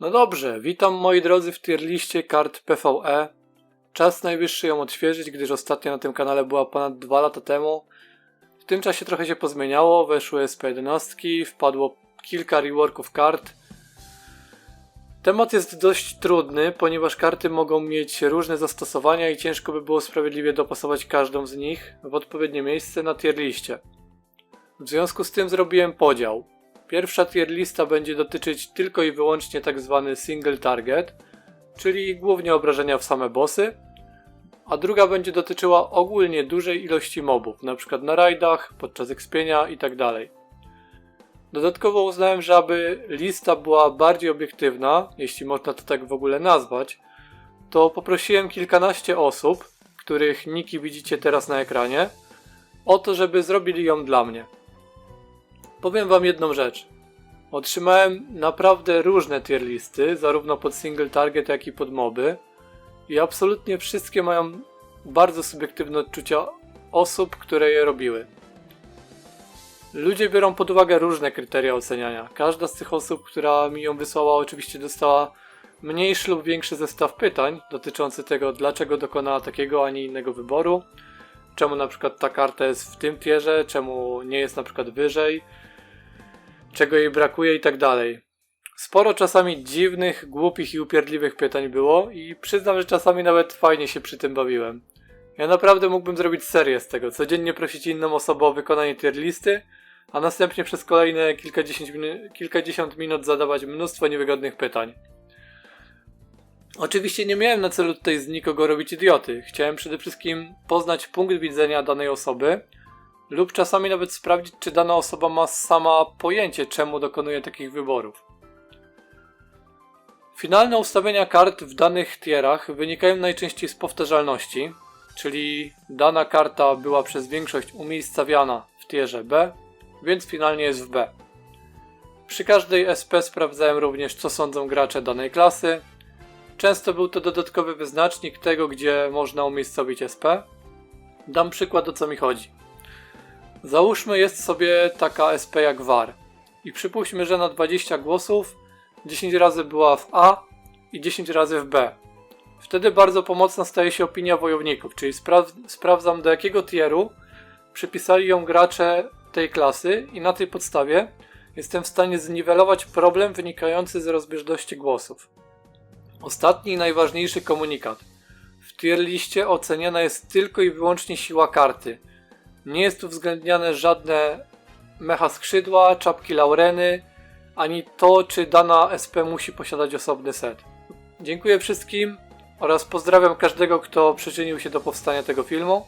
No dobrze, witam moi drodzy w tier liście kart PvE. Czas najwyższy ją odświeżyć, gdyż ostatnio na tym kanale była ponad 2 lata temu. W tym czasie trochę się pozmieniało, weszły SP11, wpadło kilka reworków kart. Temat jest dość trudny, ponieważ karty mogą mieć różne zastosowania i ciężko by było sprawiedliwie dopasować każdą z nich w odpowiednie miejsce na tier liście. W związku z tym zrobiłem podział. Pierwsza tier lista będzie dotyczyć tylko i wyłącznie tak zwany single target, czyli głównie obrażenia w same bossy, a druga będzie dotyczyła ogólnie dużej ilości mobów, np. na rajdach, podczas ekspienia itd. Dodatkowo uznałem, że aby lista była bardziej obiektywna, jeśli można to tak w ogóle nazwać, to poprosiłem kilkanaście osób, których niki widzicie teraz na ekranie, o to, żeby zrobili ją dla mnie. Powiem wam jedną rzecz. Otrzymałem naprawdę różne tier listy, zarówno pod single target, jak i pod moby. I absolutnie wszystkie mają bardzo subiektywne odczucia osób, które je robiły. Ludzie biorą pod uwagę różne kryteria oceniania. Każda z tych osób, która mi ją wysłała, oczywiście dostała mniejszy lub większy zestaw pytań dotyczący tego, dlaczego dokonała takiego, a nie innego wyboru. Czemu na przykład ta karta jest w tym tierze, czemu nie jest na przykład wyżej, czego jej brakuje i tak dalej. Sporo czasami dziwnych, głupich i upierdliwych pytań było i przyznam, że czasami nawet fajnie się przy tym bawiłem. Ja naprawdę mógłbym zrobić serię z tego, codziennie prosić inną osobę o wykonanie tier listy, a następnie przez kolejne kilkadziesiąt, minu- kilkadziesiąt minut zadawać mnóstwo niewygodnych pytań. Oczywiście nie miałem na celu tutaj z nikogo robić idioty. Chciałem przede wszystkim poznać punkt widzenia danej osoby lub czasami nawet sprawdzić, czy dana osoba ma sama pojęcie, czemu dokonuje takich wyborów. Finalne ustawienia kart w danych tierach wynikają najczęściej z powtarzalności, czyli dana karta była przez większość umiejscawiana w tierze B, więc finalnie jest w B. Przy każdej SP sprawdzałem również, co sądzą gracze danej klasy. Często był to dodatkowy wyznacznik tego, gdzie można umiejscowić SP. Dam przykład, o co mi chodzi. Załóżmy jest sobie taka SP jak VAR i przypuśćmy, że na 20 głosów 10 razy była w A i 10 razy w B. Wtedy bardzo pomocna staje się opinia wojowników, czyli spra- sprawdzam do jakiego tieru przypisali ją gracze tej klasy i na tej podstawie jestem w stanie zniwelować problem wynikający z rozbieżności głosów. Ostatni i najważniejszy komunikat. W tier liście oceniana jest tylko i wyłącznie siła karty. Nie jest tu uwzględniane żadne mecha skrzydła, czapki laureny, ani to, czy dana SP musi posiadać osobny set. Dziękuję wszystkim oraz pozdrawiam każdego, kto przyczynił się do powstania tego filmu.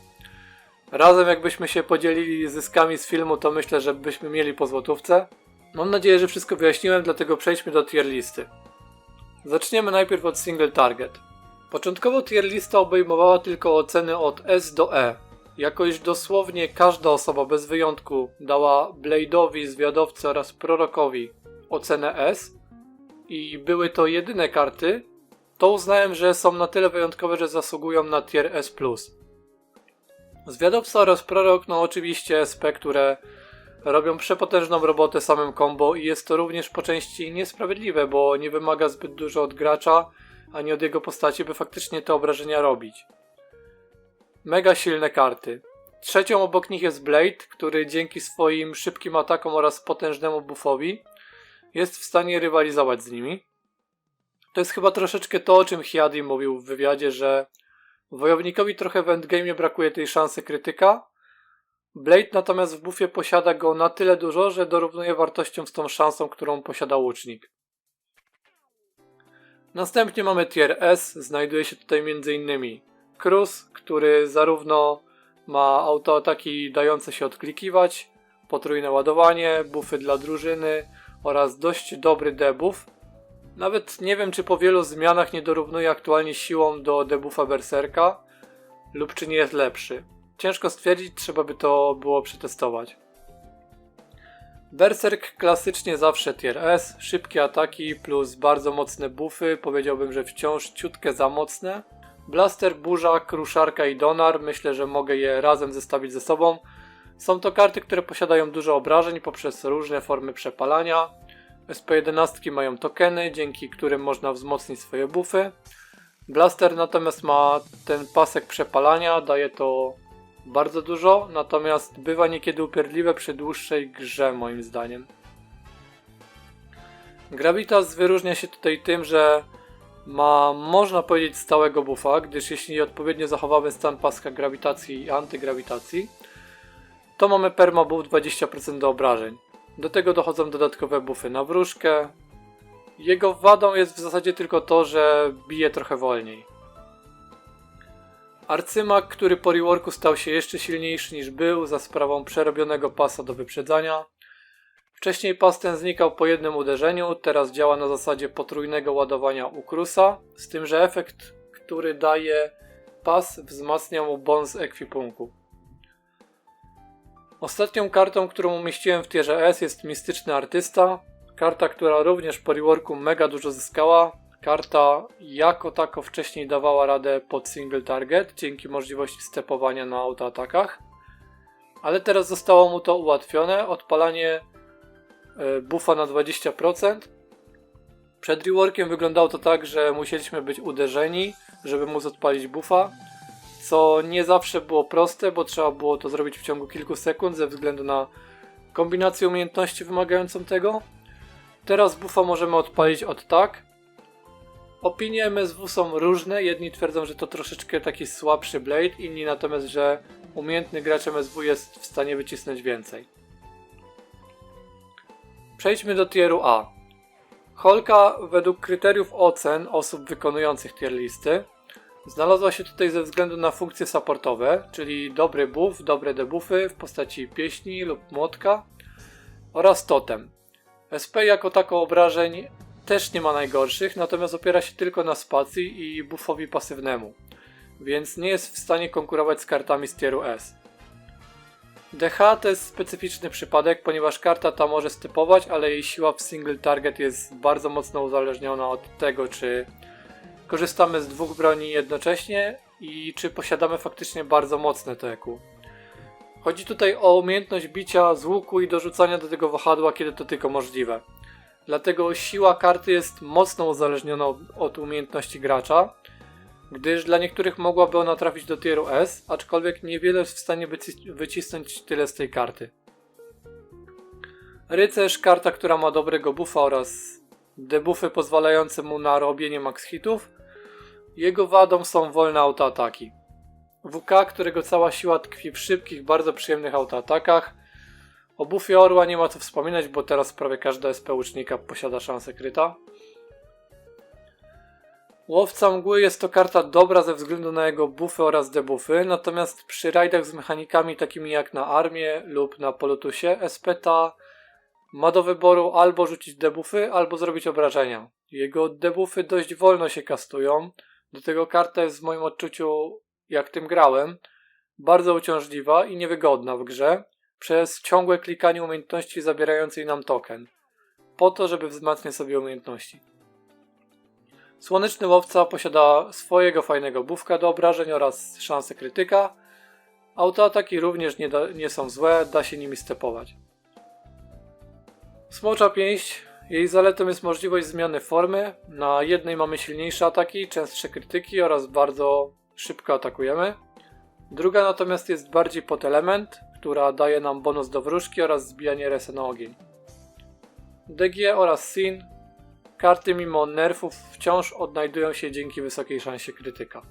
Razem jakbyśmy się podzielili zyskami z filmu, to myślę, że byśmy mieli po złotówce. Mam nadzieję, że wszystko wyjaśniłem, dlatego przejdźmy do tier listy. Zaczniemy najpierw od single target. Początkowo tier lista obejmowała tylko oceny od S do E. Jakoś dosłownie każda osoba bez wyjątku dała Blade'owi, Zwiadowcy oraz Prorokowi ocenę S i były to jedyne karty, to uznałem, że są na tyle wyjątkowe, że zasługują na tier S+. Zwiadowca oraz Prorok, no oczywiście SP, które robią przepotężną robotę samym combo i jest to również po części niesprawiedliwe, bo nie wymaga zbyt dużo od gracza, ani od jego postaci, by faktycznie te obrażenia robić. Mega silne karty. Trzecią obok nich jest Blade, który dzięki swoim szybkim atakom oraz potężnemu buffowi jest w stanie rywalizować z nimi. To jest chyba troszeczkę to, o czym Hiadi mówił w wywiadzie, że wojownikowi trochę w endgame brakuje tej szansy krytyka. Blade natomiast w buffie posiada go na tyle dużo, że dorównuje wartością z tą szansą, którą posiada łucznik. Następnie mamy tier S, znajduje się tutaj m.in. Cruz, który zarówno ma autoataki dające się odklikiwać, potrójne ładowanie, buffy dla drużyny oraz dość dobry debuff. Nawet nie wiem, czy po wielu zmianach nie dorównuje aktualnie siłą do debuffa Berserka, lub czy nie jest lepszy. Ciężko stwierdzić, trzeba by to było przetestować. Berserk klasycznie zawsze tier S, szybkie ataki plus bardzo mocne buffy, powiedziałbym, że wciąż ciutkę za mocne. Blaster, Burza, Kruszarka i Donar, myślę, że mogę je razem zestawić ze sobą. Są to karty, które posiadają dużo obrażeń poprzez różne formy przepalania. SP11 mają tokeny, dzięki którym można wzmocnić swoje buffy. Blaster natomiast ma ten pasek przepalania, daje to bardzo dużo, natomiast bywa niekiedy upierdliwe przy dłuższej grze moim zdaniem. Gravitas wyróżnia się tutaj tym, że ma, można powiedzieć, stałego buffa, gdyż jeśli odpowiednio zachowamy stan paska grawitacji i antygrawitacji, to mamy perma buff 20% do obrażeń. Do tego dochodzą dodatkowe buffy na wróżkę. Jego wadą jest w zasadzie tylko to, że bije trochę wolniej. Arcymak, który po reworku stał się jeszcze silniejszy niż był za sprawą przerobionego pasa do wyprzedzania. Wcześniej pas ten znikał po jednym uderzeniu, teraz działa na zasadzie potrójnego ładowania ukrusa, z tym że efekt, który daje pas wzmacnia mu bon ekwipunku. Ostatnią kartą, którą umieściłem w tierze S jest Mistyczny Artysta. Karta, która również po reworku mega dużo zyskała. Karta jako tako wcześniej dawała radę pod single target dzięki możliwości stepowania na autoatakach. Ale teraz zostało mu to ułatwione. Odpalanie buffa na 20%. Przed reworkiem wyglądało to tak, że musieliśmy być uderzeni, żeby móc odpalić buffa co nie zawsze było proste, bo trzeba było to zrobić w ciągu kilku sekund ze względu na kombinację umiejętności wymagającą tego. Teraz buffa możemy odpalić od tak. Opinie MSW są różne, jedni twierdzą, że to troszeczkę taki słabszy Blade, inni natomiast, że umiejętny gracz MSW jest w stanie wycisnąć więcej. Przejdźmy do tieru A. Holka według kryteriów ocen osób wykonujących tier listy Znalazła się tutaj ze względu na funkcje supportowe, czyli dobry buff, dobre debuffy w postaci pieśni lub młotka oraz totem. SP jako tako obrażeń też nie ma najgorszych, natomiast opiera się tylko na spacji i buffowi pasywnemu, więc nie jest w stanie konkurować z kartami z tieru S. DH to jest specyficzny przypadek, ponieważ karta ta może stypować, ale jej siła w single target jest bardzo mocno uzależniona od tego, czy korzystamy z dwóch broni jednocześnie i czy posiadamy faktycznie bardzo mocne TQ. Chodzi tutaj o umiejętność bicia z łuku i dorzucania do tego wahadła, kiedy to tylko możliwe. Dlatego siła karty jest mocno uzależniona od umiejętności gracza, gdyż dla niektórych mogłaby ona trafić do tieru S, aczkolwiek niewiele jest w stanie wycisnąć tyle z tej karty. Rycerz, karta, która ma dobrego buffa oraz debuffy pozwalające mu na robienie max hitów, jego wadą są wolne autoataki. WK, którego cała siła tkwi w szybkich, bardzo przyjemnych autoatakach. O buffie Orła nie ma co wspominać, bo teraz prawie każda SP łucznika posiada szansę kryta. Łowca Mgły jest to karta dobra ze względu na jego buffy oraz debuffy, natomiast przy rajdach z mechanikami takimi jak na armię lub na polutusie, SP ta ma do wyboru albo rzucić debuffy, albo zrobić obrażenia. Jego debuffy dość wolno się kastują, do tego karta jest w moim odczuciu, jak tym grałem, bardzo uciążliwa i niewygodna w grze przez ciągłe klikanie umiejętności zabierającej nam token, po to, żeby wzmacniać sobie umiejętności. Słoneczny łowca posiada swojego fajnego bufka do obrażeń oraz szansę krytyka. Autoataki również nie, da, nie są złe, da się nimi stepować. Smocza pięść jej zaletą jest możliwość zmiany formy. Na jednej mamy silniejsze ataki, częstsze krytyki oraz bardzo szybko atakujemy. Druga natomiast jest bardziej pod element, która daje nam bonus do wróżki oraz zbijanie resa na ogień. DG oraz Sin karty mimo nerfów wciąż odnajdują się dzięki wysokiej szansie krytyka.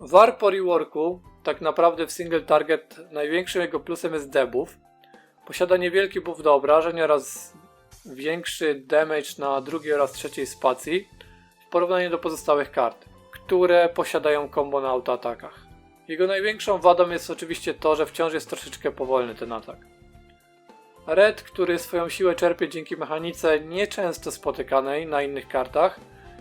War po reworku, tak naprawdę w single target największym jego plusem jest debuff, Posiada niewielki buff do obrażeń oraz większy damage na drugiej oraz trzeciej spacji w porównaniu do pozostałych kart, które posiadają combo na autoatakach. Jego największą wadą jest oczywiście to, że wciąż jest troszeczkę powolny ten atak. Red, który swoją siłę czerpie dzięki mechanice nieczęsto spotykanej na innych kartach,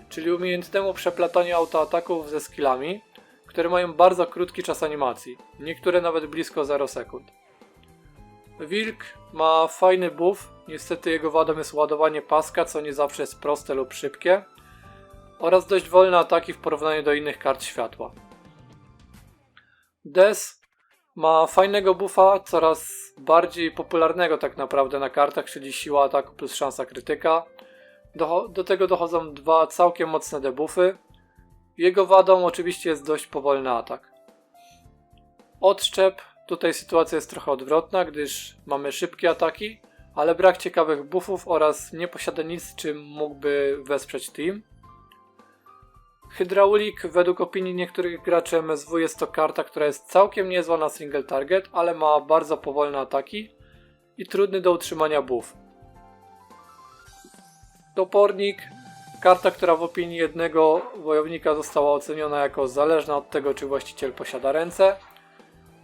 czyli umiejętnemu przeplataniu autoataków ze skillami, które mają bardzo krótki czas animacji, niektóre nawet blisko 0 sekund. Wilk ma fajny buff, niestety jego wadą jest ładowanie paska, co nie zawsze jest proste lub szybkie oraz dość wolne ataki w porównaniu do innych kart światła. Des Ma fajnego buffa, coraz bardziej popularnego tak naprawdę na kartach, czyli siła ataku plus szansa krytyka. Do, do tego dochodzą dwa całkiem mocne debuffy. Jego wadą oczywiście jest dość powolny atak. Odszczep, tutaj sytuacja jest trochę odwrotna, gdyż mamy szybkie ataki, ale brak ciekawych buffów oraz nie posiada nic, czym mógłby wesprzeć team. Hydraulik według opinii niektórych graczy MSW jest to karta, która jest całkiem niezła na single target, ale ma bardzo powolne ataki i trudny do utrzymania buff. Topornik, karta, która w opinii jednego wojownika została oceniona jako zależna od tego, czy właściciel posiada ręce.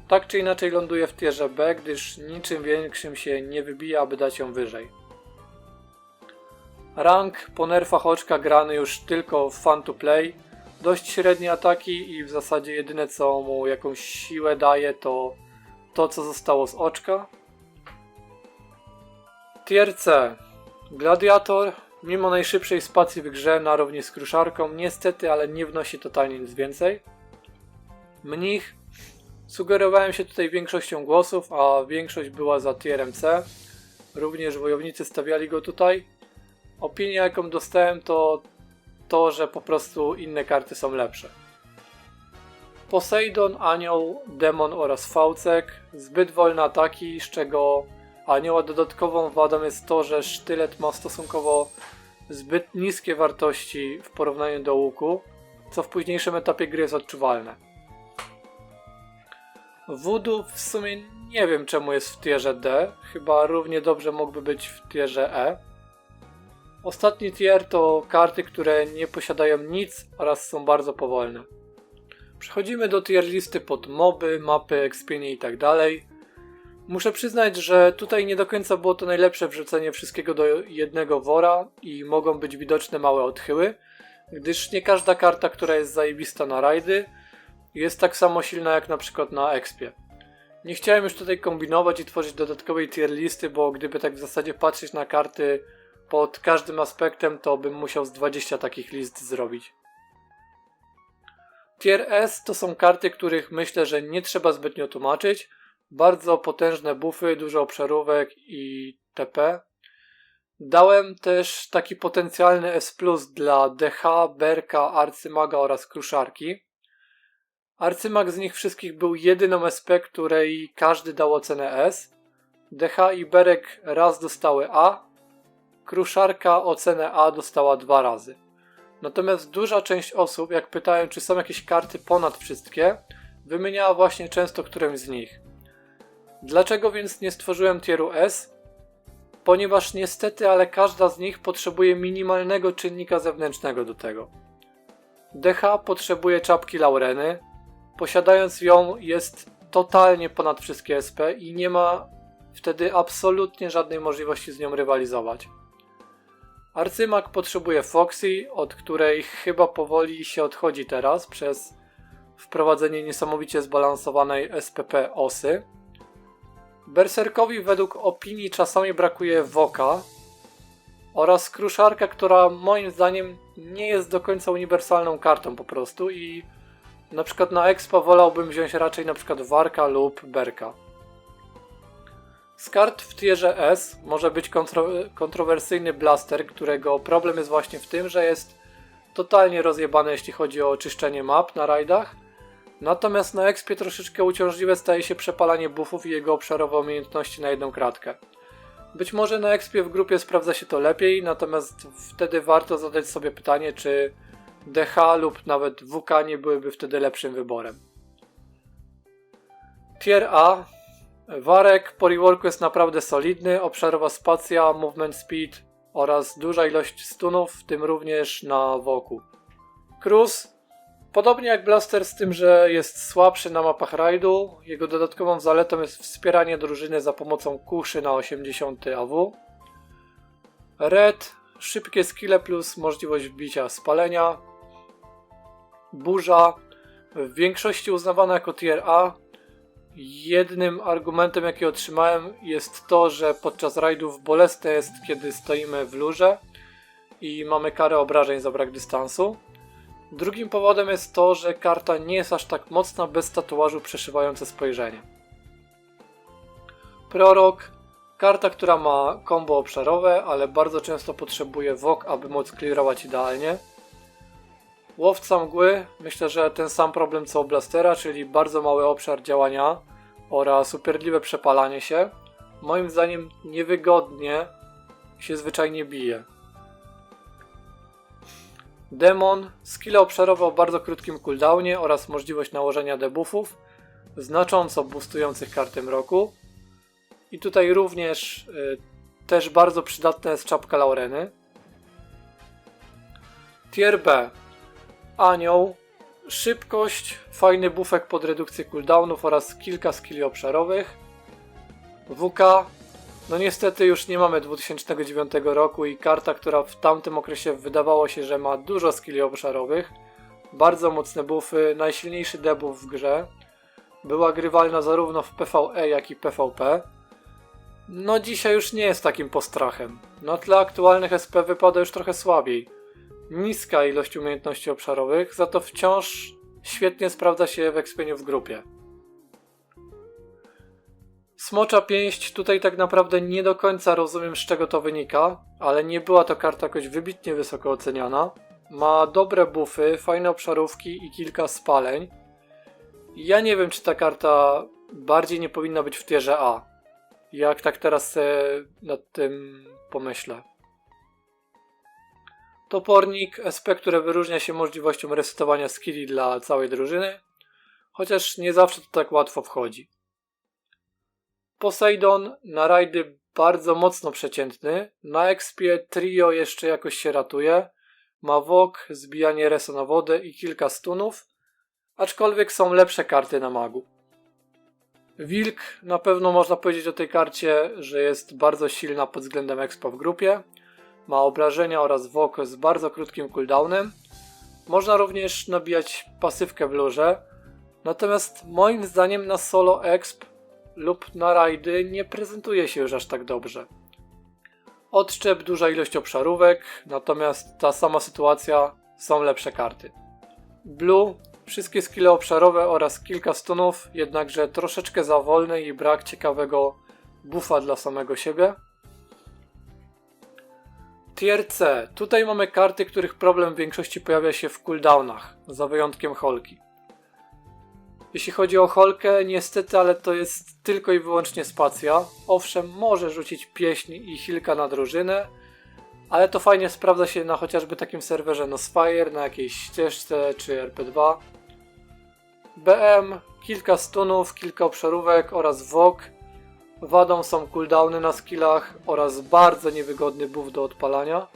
Tak czy inaczej ląduje w tierze B, gdyż niczym większym się nie wybija, aby dać ją wyżej. Rank po nerfach oczka grany już tylko w fun to play. Dość średnie ataki i w zasadzie jedyne co mu jakąś siłę daje to to co zostało z oczka. Tier C. Gladiator, mimo najszybszej spacji w grze na równi z kruszarką, niestety, ale nie wnosi totalnie nic więcej. Mnich. Sugerowałem się tutaj większością głosów, a większość była za tierem C. Również wojownicy stawiali go tutaj. Opinia jaką dostałem to to, że po prostu inne karty są lepsze. Poseidon, Anioł, Demon oraz Faucek. Zbyt wolne ataki, z czego Anioła dodatkową wadą jest to, że sztylet ma stosunkowo zbyt niskie wartości w porównaniu do łuku, co w późniejszym etapie gry jest odczuwalne. Voodoo w sumie nie wiem czemu jest w tierze D, chyba równie dobrze mógłby być w tierze E. Ostatni tier to karty, które nie posiadają nic oraz są bardzo powolne. Przechodzimy do tier listy pod moby, mapy, expienie i tak dalej. Muszę przyznać, że tutaj nie do końca było to najlepsze wrzucenie wszystkiego do jednego wora i mogą być widoczne małe odchyły, gdyż nie każda karta, która jest zajebista na rajdy, jest tak samo silna jak na przykład na expie. Nie chciałem już tutaj kombinować i tworzyć dodatkowej tier listy, bo gdyby tak w zasadzie patrzeć na karty pod każdym aspektem, to bym musiał z 20 takich list zrobić. Tier S to są karty, których myślę, że nie trzeba zbytnio tłumaczyć. Bardzo potężne buffy, dużo obszarówek i TP. Dałem też taki potencjalny S dla DH, Berka, Arcymaga oraz Kruszarki. Arcymag z nich wszystkich był jedyną SP, której każdy dał ocenę S. DH i Berek raz dostały A, Kruszarka ocenę A dostała dwa razy. Natomiast duża część osób, jak pytałem, czy są jakieś karty ponad wszystkie, wymieniała właśnie często którąś z nich. Dlaczego więc nie stworzyłem tieru S? Ponieważ niestety, ale każda z nich potrzebuje minimalnego czynnika zewnętrznego do tego. DH potrzebuje czapki Laureny. Posiadając ją jest totalnie ponad wszystkie SP i nie ma wtedy absolutnie żadnej możliwości z nią rywalizować. Arcymak potrzebuje Foxy, od której chyba powoli się odchodzi teraz przez wprowadzenie niesamowicie zbalansowanej SPP osy. Berserkowi według opinii czasami brakuje Woka oraz Kruszarka, która moim zdaniem nie jest do końca uniwersalną kartą po prostu i na przykład na Expo wolałbym wziąć raczej na przykład Warka lub Berka. Z kart w tierze S może być kontro kontrowersyjny Blaster, którego problem jest właśnie w tym, że jest totalnie rozjebany jeśli chodzi o czyszczenie map na rajdach. Natomiast na expie troszeczkę uciążliwe staje się przepalanie buffów i jego obszarowe umiejętności na jedną kratkę. Być może na expie w grupie sprawdza się to lepiej, natomiast wtedy warto zadać sobie pytanie, czy DH lub nawet WK nie byłyby wtedy lepszym wyborem. Tier A Warek po reworku jest naprawdę solidny, obszarowa spacja, movement speed oraz duża ilość stunów, w tym również na woku. Cruz, podobnie jak Blaster z tym, że jest słabszy na mapach rajdu, jego dodatkową zaletą jest wspieranie drużyny za pomocą kuszy na 80 AW. Red, szybkie skille plus możliwość wbicia spalenia. Burza, w większości uznawana jako tier A, Jednym argumentem, jaki otrzymałem, jest to, że podczas rajdów bolesne jest, kiedy stoimy w lurze i mamy karę obrażeń za brak dystansu. Drugim powodem jest to, że karta nie jest aż tak mocna bez tatuażu przeszywające spojrzenie. Prorok, karta, która ma combo obszarowe, ale bardzo często potrzebuje wok, aby móc clearować idealnie. Łowca mgły, myślę, że ten sam problem co u Blastera, czyli bardzo mały obszar działania oraz upierdliwe przepalanie się. Moim zdaniem niewygodnie się zwyczajnie bije. Demon, skille obszarowe o bardzo krótkim cooldownie oraz możliwość nałożenia debuffów, znacząco boostujących kartę mroku. I tutaj również y, też bardzo przydatna jest czapka Laureny. Tier B. Anioł, szybkość, fajny bufek pod redukcję cooldownów oraz kilka skilli obszarowych. WK, no niestety już nie mamy 2009 roku i karta, która w tamtym okresie wydawało się, że ma dużo skilli obszarowych, bardzo mocne buffy, najsilniejszy debuff w grze, była grywalna zarówno w PvE jak i PvP. No dzisiaj już nie jest takim postrachem. Na tle aktualnych SP wypada już trochę słabiej. Niska ilość umiejętności obszarowych, za to wciąż świetnie sprawdza się w ekspieniu w grupie. Smocza pięść, tutaj tak naprawdę nie do końca rozumiem z czego to wynika, ale nie była to karta jakoś wybitnie wysoko oceniana. Ma dobre buffy, fajne obszarówki i kilka spaleń. Ja nie wiem, czy ta karta bardziej nie powinna być w tierze A. Jak tak teraz nad tym pomyślę. Topornik, SP, które wyróżnia się możliwością resetowania skilli dla całej drużyny, chociaż nie zawsze to tak łatwo wchodzi. Poseidon na rajdy bardzo mocno przeciętny, na expie trio jeszcze jakoś się ratuje, ma wok, zbijanie resa na wodę i kilka stunów, aczkolwiek są lepsze karty na magu. Wilk, na pewno można powiedzieć o tej karcie, że jest bardzo silna pod względem expa w grupie, ma obrażenia oraz wok z bardzo krótkim cooldownem. Można również nabijać pasywkę w lurze, natomiast moim zdaniem na solo exp lub na rajdy nie prezentuje się już aż tak dobrze. Odszczep, duża ilość obszarówek, natomiast ta sama sytuacja, są lepsze karty. Blue, wszystkie skille obszarowe oraz kilka stunów, jednakże troszeczkę za wolny i brak ciekawego buffa dla samego siebie. Tier C. Tutaj mamy karty, których problem w większości pojawia się w cooldownach, za wyjątkiem Holki. Jeśli chodzi o Holkę, niestety, ale to jest tylko i wyłącznie spacja. Owszem, może rzucić pieśń i hilka na drużynę, ale to fajnie sprawdza się na chociażby takim serwerze Nosfire, na jakiejś ścieżce czy RP2. BM, kilka stunów, kilka obszarówek oraz WOK. Wadą są cooldowny na skillach oraz bardzo niewygodny buff do odpalania.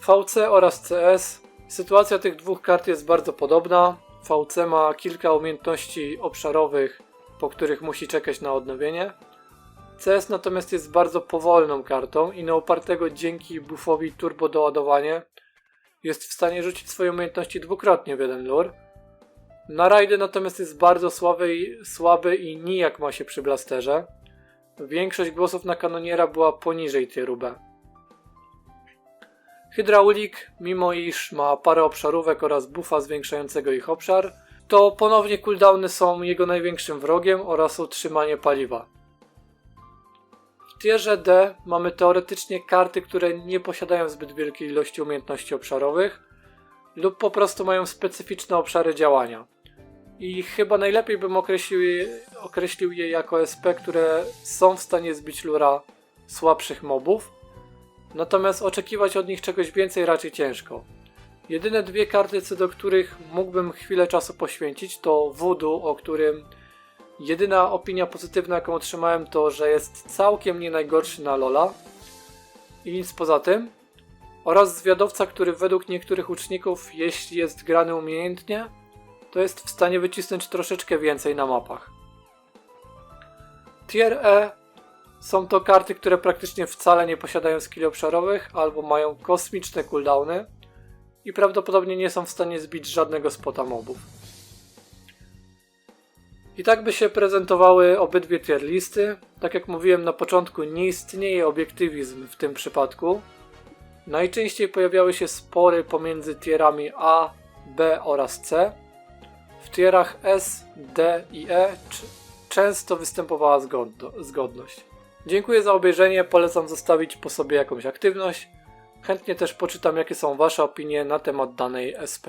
VC oraz CS. Sytuacja tych dwóch kart jest bardzo podobna. VC ma kilka umiejętności obszarowych, po których musi czekać na odnowienie. CS natomiast jest bardzo powolną kartą i na opartego dzięki buffowi turbo doładowanie jest w stanie rzucić swoje umiejętności dwukrotnie w jeden lure. Na rajdy natomiast jest bardzo słaby i, słaby i nijak ma się przy blasterze. Większość głosów na kanoniera była poniżej tieru B. Hydraulik, mimo iż ma parę obszarówek oraz buffa zwiększającego ich obszar, to ponownie cooldowny są jego największym wrogiem oraz utrzymanie paliwa. W tierze D mamy teoretycznie karty, które nie posiadają zbyt wielkiej ilości umiejętności obszarowych lub po prostu mają specyficzne obszary działania. I chyba najlepiej bym określił je, określił je jako SP, które są w stanie zbić lura słabszych mobów, natomiast oczekiwać od nich czegoś więcej raczej ciężko. Jedyne dwie karty, co do których mógłbym chwilę czasu poświęcić, to Voodoo, o którym jedyna opinia pozytywna, jaką otrzymałem, to że jest całkiem nie najgorszy na Lola i nic poza tym. Oraz Zwiadowca, który według niektórych uczniów, jeśli jest grany umiejętnie, to jest w stanie wycisnąć troszeczkę więcej na mapach. Tier E są to karty, które praktycznie wcale nie posiadają skilli obszarowych albo mają kosmiczne cooldowny i prawdopodobnie nie są w stanie zbić żadnego spota mobów. I tak by się prezentowały obydwie tier listy. Tak jak mówiłem na początku, nie istnieje obiektywizm w tym przypadku. Najczęściej pojawiały się spory pomiędzy tierami A, B oraz C. W tierach S, D i E często występowała zgodno- zgodność. Dziękuję za obejrzenie, polecam zostawić po sobie jakąś aktywność. Chętnie też poczytam jakie są Wasze opinie na temat danej SP.